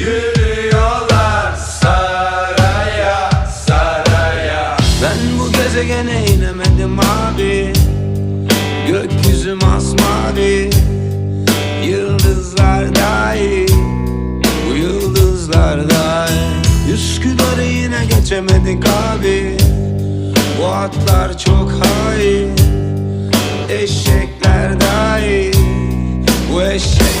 Yürüyorlar saraya saraya. Ben bu gezegene inemedim abi. Gökyüzü masmavi Yıldızlar dahi Bu yıldızlar dahi Üsküdar'ı yine geçemedik abi. Bu atlar çok hain. Eşekler dahi Bu eşekler